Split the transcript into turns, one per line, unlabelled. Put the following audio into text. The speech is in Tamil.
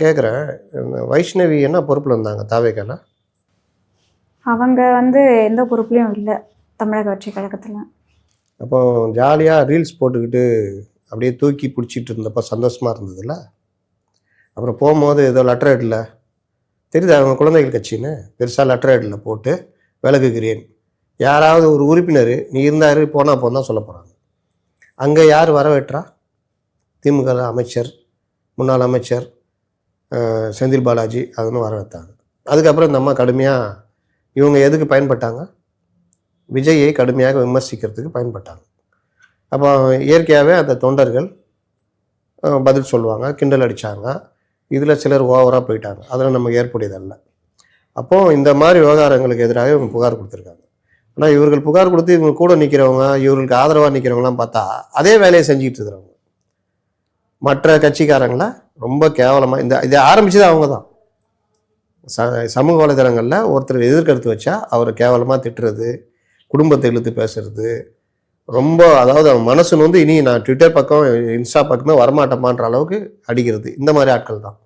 கேட்குறேன் வைஷ்ணவி என்ன பொறுப்பில் இருந்தாங்க தாவேக்கால?
அவங்க வந்து எந்த பொறுப்புலையும் இல்லை தமிழக வெற்றி கழகத்தில்.
அப்போ ஜாலியாக ரீல்ஸ் போட்டுக்கிட்டு அப்படியே தூக்கி பிடிச்சிட்டு இருந்தப்போ சந்தோஷமாக இருந்ததுல்ல? அப்புறம் போகும்போது ஏதோ லெட்டர் ஹெட்டில் தெரியுது அவங்க குழந்தைகள் கட்சின்னு? பெருசாக லெட்டர் ஹெட்டில் போட்டு விலகுகிறேன் யாராவது ஒரு உறுப்பினர் நீ இருந்தாரு போனால் தான் சொல்ல போகிறாங்க அங்கே யார் வரவேற்றா? திமுக அமைச்சர் முன்னாள் அமைச்சர் செந்தில் பாலாஜி அதுன்னு வைத்தாங்க. அதுக்கப்புறம் இந்த அம்மா கடுமையாக இவங்க எதுக்கு பயன்பட்டாங்க? விஜயை கடுமையாக விமர்சிக்கிறதுக்கு பயன்பட்டாங்க. அப்போ இயற்கையாகவே அந்த தொண்டர்கள் பதில் சொல்லுவாங்க கிண்டல் அடித்தாங்க இதில் சிலர் ஓவராக போயிட்டாங்க. அதெல்லாம் நமக்கு ஏற்புடையதல்ல. அப்போது இந்த மாதிரி விவகாரங்களுக்கு எதிராக இவங்க புகார் கொடுத்துருக்காங்க. ஆனால் இவர்கள் புகார் கொடுத்து இவங்க கூட நிற்கிறவங்க இவர்களுக்கு ஆதரவாக நிற்கிறவங்களாம் பார்த்தா அதே வேலையை செஞ்சுக்கிட்டு இருக்கிறவங்க. மற்ற கட்சிக்காரங்களை ரொம்ப கேவலமாக இந்த இதை ஆரம்பித்தது அவங்க தான் ச சமூக வலைதளங்களில் ஒருத்தர் எதிர்கருத்து வச்சா அவரை கேவலமாக திட்டுறது குடும்பத்தை இழுத்து பேசுறது ரொம்ப அதாவது அவன் மனசு வந்து இனி நான் ட்விட்டர் பக்கம் இன்ஸ்டா பக்கமே வரமாட்டேமான்ற அளவுக்கு அடிக்கிறது. இந்த மாதிரி ஆட்கள் தான்